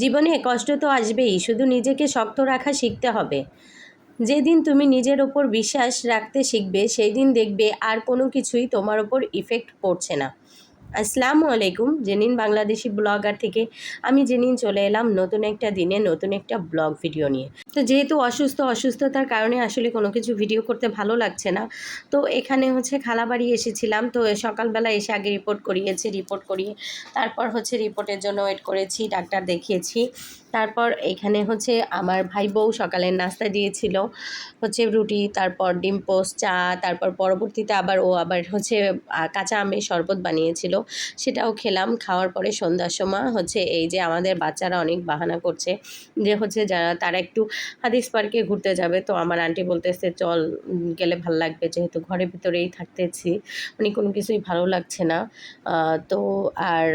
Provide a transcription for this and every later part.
জীবনে কষ্ট তো আসবেই, শুধু নিজেকে শক্ত রাখা শিখতে হবে। যেদিন তুমি নিজের ওপর বিশ্বাস রাখতে শিখবে সেই দিন দেখবে আর কোনো কিছুই তোমার ওপর ইফেক্ট পড়ছে না। আসসালামু আলাইকুম, জেনিন বাংলাদেশি ব্লগার থেকে আমি জেনিন চলে এলাম নতুন একটা দিনে, নতুন একটা ব্লগ ভিডিও নিয়ে। তো যেহেতু অসুস্থ, অসুস্থতার কারণে আসলে কোনো কিছু ভিডিও করতে ভালো লাগছে না, তো এখানে হচ্ছে খালাবাড়ি এসেছিলাম, তো সকালবেলা এসে আগে রিপোর্ট করিয়েছি রিপোর্ট করিয়ে তারপর হচ্ছে রিপোর্টের জন্য ওয়েট করেছি, ডাক্তার দেখিয়েছি। তারপর এখানে হচ্ছে আমার ভাই বউ সকালের নাস্তা দিয়েছিল, হচ্ছে রুটি, তারপর ডিম পোস্ট চা, তারপর পরবর্তীতে আবার ও আবার হচ্ছে কাঁচা আমের শরবত বানিয়েছিল, সেটাও খেলাম। খাওয়ার পরে সন্ধ্যার সময় হচ্ছে এই যে আমাদের বাচ্চারা অনেক বাহানা করছে যে হচ্ছে যারা, তারা একটু হাদিস পার্কে ঘুরতে যাবে। তো আমার আন্টি বলতেছে, চল গেলে ভালো লাগবে, যেহেতু ঘরের ভিতরেই থাকতেছি। মানে কোনো কিছুই ভালো লাগছে না। তো আর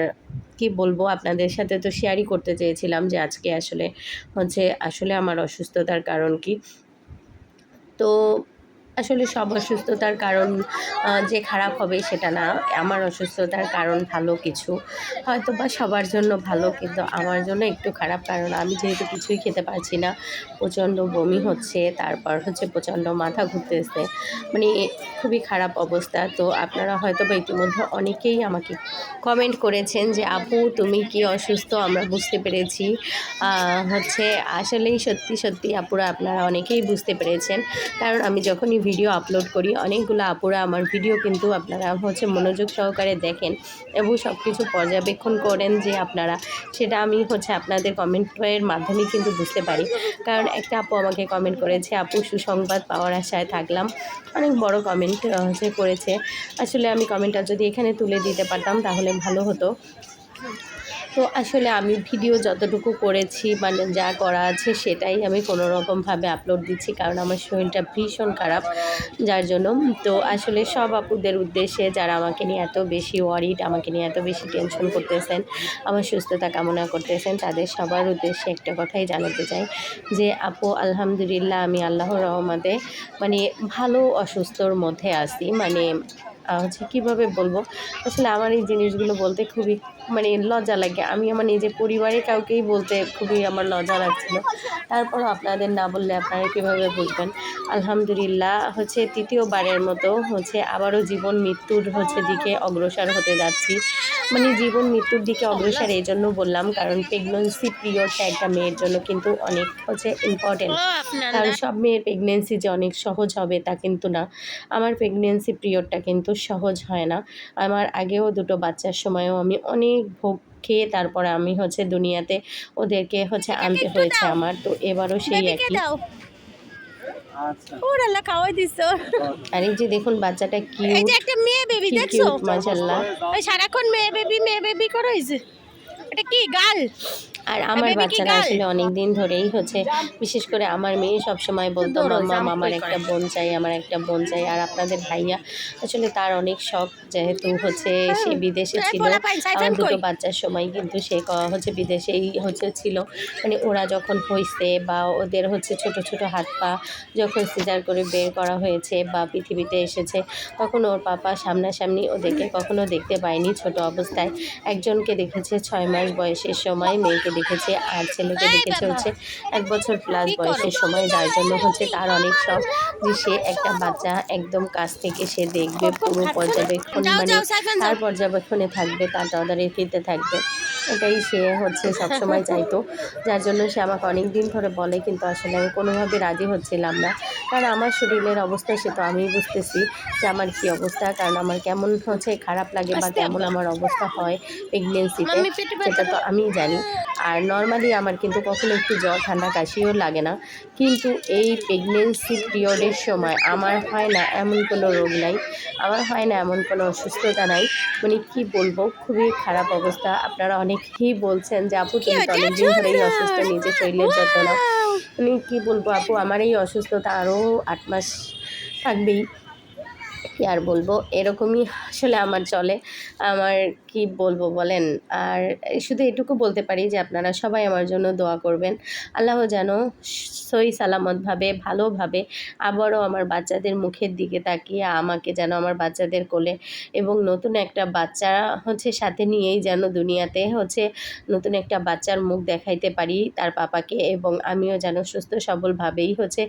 কি বলব, আপনাদের সাথে তো শেয়ারই করতে চেয়েছিলাম যে আজকে আসলে হচ্ছে, আসলে আমার অসুস্থতার কারণ কি। তো আসলে সব অসুস্থতার কারণ যে খারাপ হবে সেটা না। আমার অসুস্থতার কারণ ভালো কিছু। হয়তো বা সবার জন্য ভালো, কিন্তু আমার জন্য একটু খারাপ, কারণ আমি যেহেতু কিছুই খেতে পারছি না। প্রচণ্ড বমি হচ্ছে, তারপর হচ্ছে প্রচণ্ড মাথা ঘুরতেছে। মানে খুবই খারাপ অবস্থা। তো আপনারা হয়তো বা ইতিমধ্যে অনেকেই আমাকে কমেন্ট করেছেন যে, আপু, তুমি কি অসুস্থ? আমরা বুঝতে পেরেছি। হচ্ছে আসলেই সত্যি সত্যি, আপুরা, আপনারা অনেকেই বুঝতে পেরেছেন। কারণ আমি যখনই ভিডিও আপলোড করি। অনেকগুলো আপুরা আমার ভিডিও কিন্তু আপনারা হচ্ছে মনোযোগ সহকারে দেখেন এবং সব কিছু পর্যবেক্ষণ করেন যে আপনারা, সেটা আমি হচ্ছে আপনাদের কমেন্টের মাধ্যমে কিন্তু বুঝতে পারি। কারণ একটা আপু আমাকে কমেন্ট করেছে, আপু, সুসংবাদ পাওয়ার আশায় থাকলাম। অনেক বড় কমেন্ট হচ্ছে করেছে। আসলে আমি কমেন্টটা যদি এখানে তুলে দিতে পারতাম, তাহলে ভালো হতো। তো আসলে আমি ভিডিও যতটুকু করেছি মানে যা করা আছে সেটাই আমি কোনো রকমভাবে আপলোড দিচ্ছি, কারণ আমার শরীরটা ভীষণ খারাপ, যার জন্য। তো আসলে সব আপুদের উদ্দেশ্যে যারা আমাকে নিয়ে এত বেশি ওয়ারিড আমাকে নিয়ে এত বেশি টেনশন করতেছেন, আমার সুস্থতা কামনা করতেছেন, তাদের সবার উদ্দেশ্যে একটা কথাই জানাতে চাই যে, আপু, আলহামদুলিল্লাহ, আমি আল্লাহ রহমতে মানে ভালো, অসুস্থর মধ্যে আছি। মানে হচ্ছে কীভাবে বলব? আসলে আমার এই জিনিসগুলো বলতে খুবই মানে লজ্জা লাগে। আমি আমার নিজের পরিবারের কাউকেই বলতে খুবই আমার লজ্জা লাগছিল তারপরও আপনাদের না বললে আপনারা কীভাবে বুঝবেন আলহামদুলিল্লাহ, হচ্ছে তৃতীয়বারের মতো হচ্ছে আবারও জীবন মৃত্যুর হচ্ছে দিকে অগ্রসর হতে যাচ্ছি। মানে জীবন মৃত্যুর দিকে অগ্রসর এই জন্য বললাম, কারণ প্রেগনেন্সি পিরিয়ডটা একটা মেয়ের জন্য কিন্তু অনেক হচ্ছে ইম্পর্টেন্ট কারণ সব মেয়ের প্রেগনেন্সি যে অনেক সহজ হবে তা কিন্তু না। আমার প্রেগনেন্সি পিরিয়ডটা কিন্তু সহজ হয় না। আমার আগেও দুটো বাচ্চার সময়ও আমি অনেক ভোগ খেয়ে তারপরে আমি হচ্ছে দুনিয়াতে ওদেরকে হচ্ছে আনতে হয়েছে আমার। তো এবারও সেই একই। দাও। আচ্ছা। ওরাল্লা খাওয়াই দিছ। আর এই যে দেখুন বাচ্চাটা এই যে একটা মেয়ে বেবি কি দেখছ? সারাক্ষণ মেয়ে বেবি মেয়ে বেবি করে হইছে এটা কি গাল? আর আমার বাচ্চারা আসলে অনেক দিন ধরেই হচ্ছে বিশেষ করে আমার মেয়ে সব সময় বলতো মাম্মা আমার একটা বোন চাই আমার একটা বোন চাই। আর আপনাদের ভাইয়া আসলে তার অনেক শখ যেহেতু হচ্ছে সে বিদেশে ছিল। পাইন, সাইফান আমার দুটো বাচ্চার সময় কিন্তু সে হচ্ছে বিদেশেই হচ্ছে ছিল। মানে ওরা যখন হয়েছে বা ওদের হচ্ছে ছোট ছোট হাত পা যখন সিজার করে বের করা হয়েছে বা পৃথিবীতে এসেছে তখন ওর পাপা সামনাসামনি ওদেরকে কখনো দেখতে পায়নি ছোট অবস্থায়। একজনকে দেখেছে ছয় মাস বয়সের সময় মেয়েকে দেখেছে আর ছেলেকে দেখেছে হচ্ছে এক বছর প্লাস বয়সের সময় যার জন্য হচ্ছে তার অনেক শখ যে সে একটা বাচ্চা একদম কাছ থেকে সে দেখবে পুরো পর্যবেক্ষণ মানে। তার পর্যবেক্ষণে থাকবে তার তদারকিতে থাকবে। এটাই সে হচ্ছে সবসময় চাইতো। যার জন্য সে আমাকে অনেক দিন ধরে বলে কিন্তু আসলে আমি কোনোভাবে রাজি হচ্ছিলাম না। কারণ আমার শরীরের অবস্থা সে তো আমিই বুঝতেছি যে আমার কী অবস্থা কারণ আমার কেমন হচ্ছে খারাপ লাগে বা কেমন আমার অবস্থা হয় প্রেগনেন্সিতে সেটা তো আমিই জানি। আর নর্মালি আমার কিন্তু কখনো একটু জ্বর ঠান্ডা কাশিও লাগে না। কিন্তু এই প্রেগনেন্সি পিরিয়ডের সময় আমার হয় না এমন কোনো রোগ নাই আমার হয় না এমন কোনো অসুস্থতা নাই। মানে কি বলব খুবই খারাপ অবস্থা। আপনারা অনেকেই বলছেন যে আপু তুমি তো অনেকদিন ধরেই অসুস্থ নিজের শরীরের যত্ন নাও। মানে কি বলব আপু? আমার এই অসুস্থতা আরও আট মাস থাকবেই। কি আর বলব? এরকমই আসলে আমার চলে। আমার কি বলব বলেন? আর শুধু এটুকু বলতে পারি যে আপনারা সবাই আমার জন্য দোয়া করবেন। আল্লাহ যেন সই সালামতভাবে, ভালোভাবে আবারও আমার বাচ্চাদের মুখের দিকে তাকিয়ে আমাকে যেন আমার বাচ্চাদের কোলে এবং নতুন একটা বাচ্চা হচ্ছে সাথে নিয়েই যেন দুনিয়াতে হচ্ছে নতুন একটা বাচ্চার মুখ দেখাইতে পারি তার পাপাকে এবং আমিও যেন সুস্থ সবলভাবেই হচ্ছে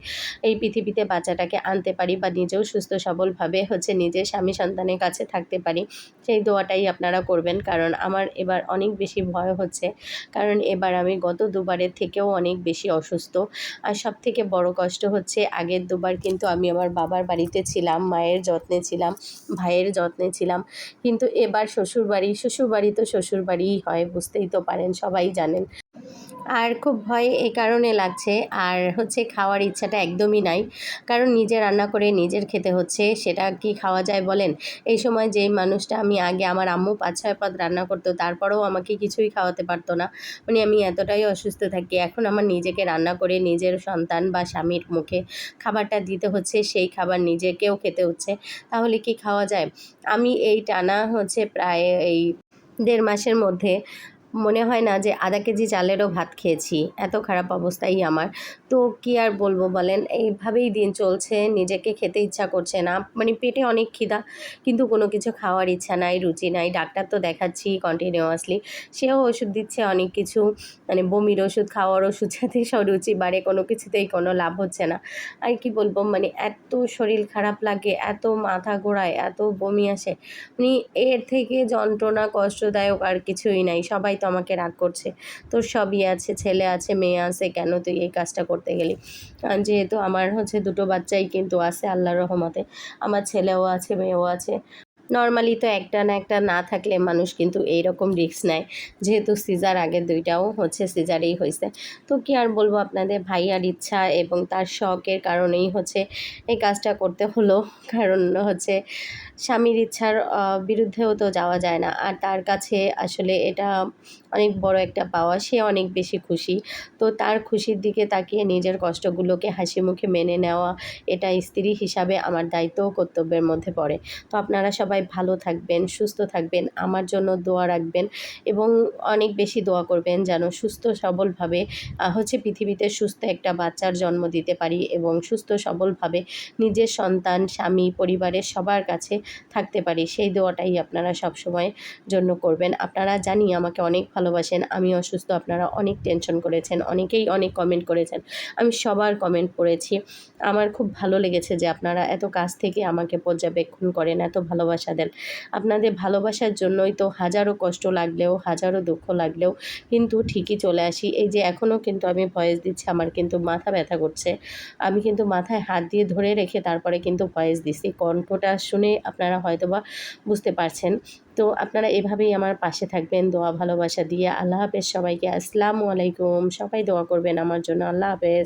এই পৃথিবীতে বাচ্চাটাকে আনতে পারি বা নিজেও সুস্থ সবলভাবে হচ্ছে নিজের স্বামী সন্তানের কাছে থাকতে পারি, সেই দোয়াটাই আপনারা করবেন। কারণ আমার এবার অনেক বেশি ভয় হচ্ছে। কারণ এবার আমি গত দুবারের থেকেও অনেক বেশি অসুস্থ। আর সব থেকে বড় কষ্ট হচ্ছে, আগের দুবার কিন্তু আমি আমার বাবার বাড়িতে ছিলাম, মায়ের যত্নে ছিলাম, ভাইয়ের যত্নে ছিলাম। কিন্তু এবার শ্বশুরবাড়ি শ্বশুরবাড়ি তো শ্বশুরবাড়িই হয়, বুঝতেই তো পারেন, সবাই জানেন। আর খুব ভয় এই কারণে লাগছে। আর হচ্ছে খাওয়ার ইচ্ছাটা একদমই নাই। কারণ নিজে রান্না করে নিজের খেতে হচ্ছে, সেটা কি খাওয়া যায় বলেন? এই সময় যেই মানুষটা আমি আগে আমার আম্মু পাঁচ, ছয় পদ রান্না করতো, তারপরেও আমাকে কিছুই খাওয়াতে পারতো না। মানে আমি এতটাই অসুস্থ থাকি, এখন আমার নিজেকে রান্না করে নিজের সন্তান বা স্বামীর মুখে খাবারটা দিতে হচ্ছে, সেই খাবার নিজেকেও খেতে হচ্ছে। তাহলে কি খাওয়া যায়? আমি এই টানা হচ্ছে প্রায় এই দেড় মাসের মধ্যে মনে হয় না যে আধা কেজি চালেরও ভাত খেয়েছি। এত খারাপ অবস্থাই আমার। তো কি আর বলব বলেন? এইভাবেই দিন চলছে, নিজেকে খেতে ইচ্ছা করছে না। মানে পেটে অনেক খিদা, কিন্তু কোনো কিছু খাওয়ার ইচ্ছা নাই, রুচি নাই। ডাক্তার তো দেখাচ্ছি কন্টিনিউয়াসলি সেও ওষুধ দিচ্ছে অনেক কিছু। মানে বমির ওষুধ, খাওয়ার ওষুধ সাথে সব রুচি বাড়ে, কোনো কিছুতেই কোনো লাভ হচ্ছে না। আর কি বলব মানে এত শরীর খারাপ লাগে, এত মাথা ঘোরায়, এত বমি আসে। মানে এর থেকে যন্ত্রণা কষ্টদায়ক আর কিছুই নাই। সবাই তো আমাকে রাগ করছে। তোর সবই আছে, ছেলে আছে, মেয়ে আছে, কেন তুই এই কাজটা করতে গেলি। যেহেতু আমার হচ্ছে দুটো বাচ্চাই কিন্তু আছে আল্লাহর রহমতে। আমার ছেলেও আছে, মেয়েও আছে। নর্মালি তো একটা না একটা না থাকলে মানুষ কিন্তু এইরকম রিস্ক নেয়। যেহেতু সিজার আগের দুইটাও হচ্ছে সিজারেই হয়েছে। তো কি আর বলব আপনাদের? ভাইয়ার ইচ্ছা এবং তার শখের কারণেই হচ্ছে এই কাজটা করতে হলো। কারণ হচ্ছে স্বামীর ইচ্ছার বিরুদ্ধেও তো যাওয়া যায় না। আর তার কাছে আসলে এটা অনেক বড় একটা পাওয়া। সে অনেক বেশি খুশি। তো তার খুশির দিকে তাকিয়ে নিজের কষ্টগুলোকে হাসি মুখে মেনে নেওয়া, এটা স্ত্রী হিসাবে আমার দায়িত্ব ও কর্তব্যের মধ্যে পড়ে। তো আপনারা সবাই ভালো থাকবেন, সুস্থ থাকবেন, আমার জন্য দোয়া রাখবেন এবং অনেক বেশি দোয়া করবেন যেন সুস্থ সবলভাবে হচ্ছে পৃথিবীতে সুস্থ একটা বাচ্চার জন্ম দিতে পারি এবং সুস্থ সবলভাবে নিজের সন্তান, স্বামী, পরিবারের সবার কাছে থাকতে পারি, সেই দোয়াটাই আপনারা সব সবসময় জন্য করবেন। আপনারা জানি আমাকে অনেক ভালোবাসেন, আমি অসুস্থ, আপনারা অনেক টেনশন করেছেন, অনেকেই অনেক কমেন্ট করেছেন, আমি সবার কমেন্ট পড়েছি। আমার খুব ভালো লেগেছে যে আপনারা এত কাছ থেকে আমাকে পর্যবেক্ষণ করেন, এত ভালোবাসা দেন। আপনাদের ভালোবাসার জন্যই তো হাজারো কষ্ট লাগলেও, হাজারো দুঃখ লাগলেও কিন্তু ঠিকই চলে আসি। এই যে এখনও কিন্তু আমি ভয়েস দিচ্ছি, আমার কিন্তু মাথা ব্যথা করছে। আমি কিন্তু মাথায় হাত দিয়ে ধরে রেখে তারপরে কিন্তু ভয়েস দিছি কণ্ঠটা শুনে আপনারা হয়তো বা বুঝতে পারছেন। তো আপনারা এভাবেই আমার পাশে থাকবেন, দোয়া ভালোবাসা দিয়ে। আল্লাহ হাফেজ সবাইকে। আসসালামু আলাইকুম। সবাই দোয়া করবেন আমার জন্য। আল্লাহ হাফেজ।